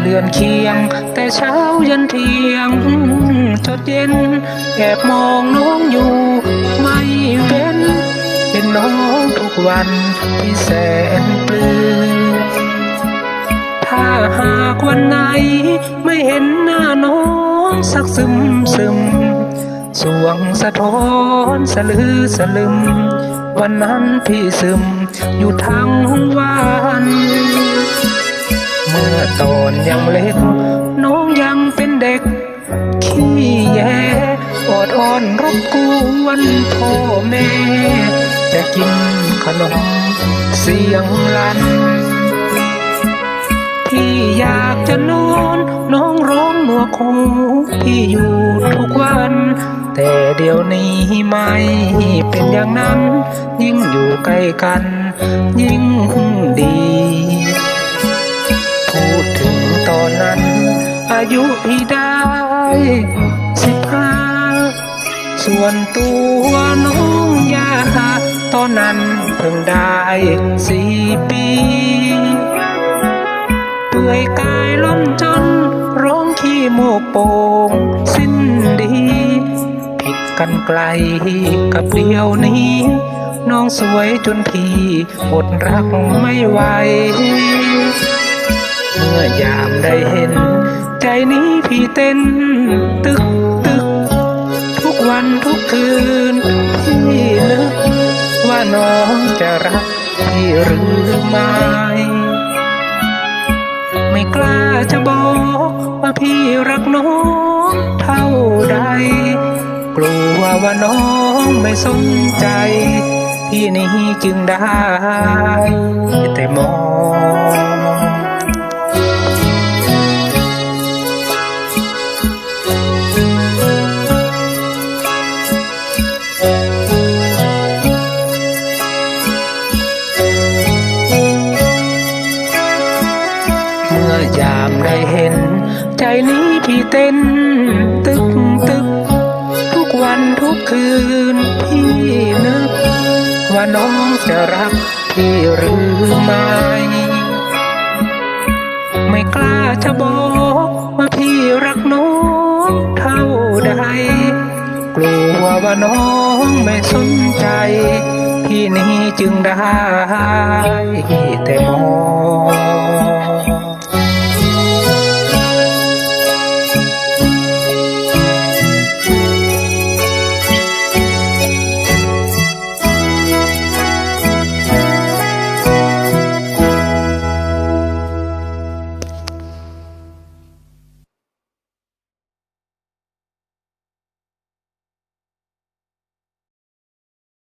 เลือนเคียง แต่เช้ายันเที่ยง จดเย็น แอบมองน้องอยู่ ไม่เว้นเห็นน้องทุกวันที่แสนปลื้มถ้าหากวันไหน ไม่เห็นหน้าน้องสักซึมซึมสวงสะท้อนสะลือสะลึม วันนั้นพี่ซึมอยู่ทั้งวันเมื่อตอน เล็ก น้องยังเป็นเด็กขี้แยอดอ่อนรบกวนพ่อแม่ จะกินขนมเสียงลันพี่อยากจะนอนน้องร้องหนวกหูพี่อยู่ทุกวัน แต่เดี๋ยวนี้ไม่เป็นอย่างนั้น ยิ่งอยู่ใกล้กัน ยิ่งดี อายุพี่ได้สิบห้าส่วนตัวน้องยาตอนนั้นเพิ่งได้สี่ปี เปื่อยกายล้นจนร้องขี้โมกโป่งสิ้นดี ผิดกันไกลกับเดียวนี้ น้องสวยจนพี่อดรักไม่ไหว เมื่อยามได้เห็น ใจนี้พี่เต้น ตึกตึก ทุกวันทุกคืน พี่นึก ว่าน้องจะรักพี่หรือไม่ ไม่กล้าจะบอกว่าพี่รักน้องเท่าใด กลัวว่าน้องไม่สนใจ พี่นี้จึงได้ แต่มอง ได้เห็น ใจนี้พี่เต้น ตึกตึก ทุกวันทุกคืน พี่นึก ว่าน้องจะรักพี่หรือไม่ ไม่กล้าจะบอกว่าพี่รักน้องเท่าใด กลัวว่าน้องไม่สนใจ พี่นี้จึงได้แต่มอง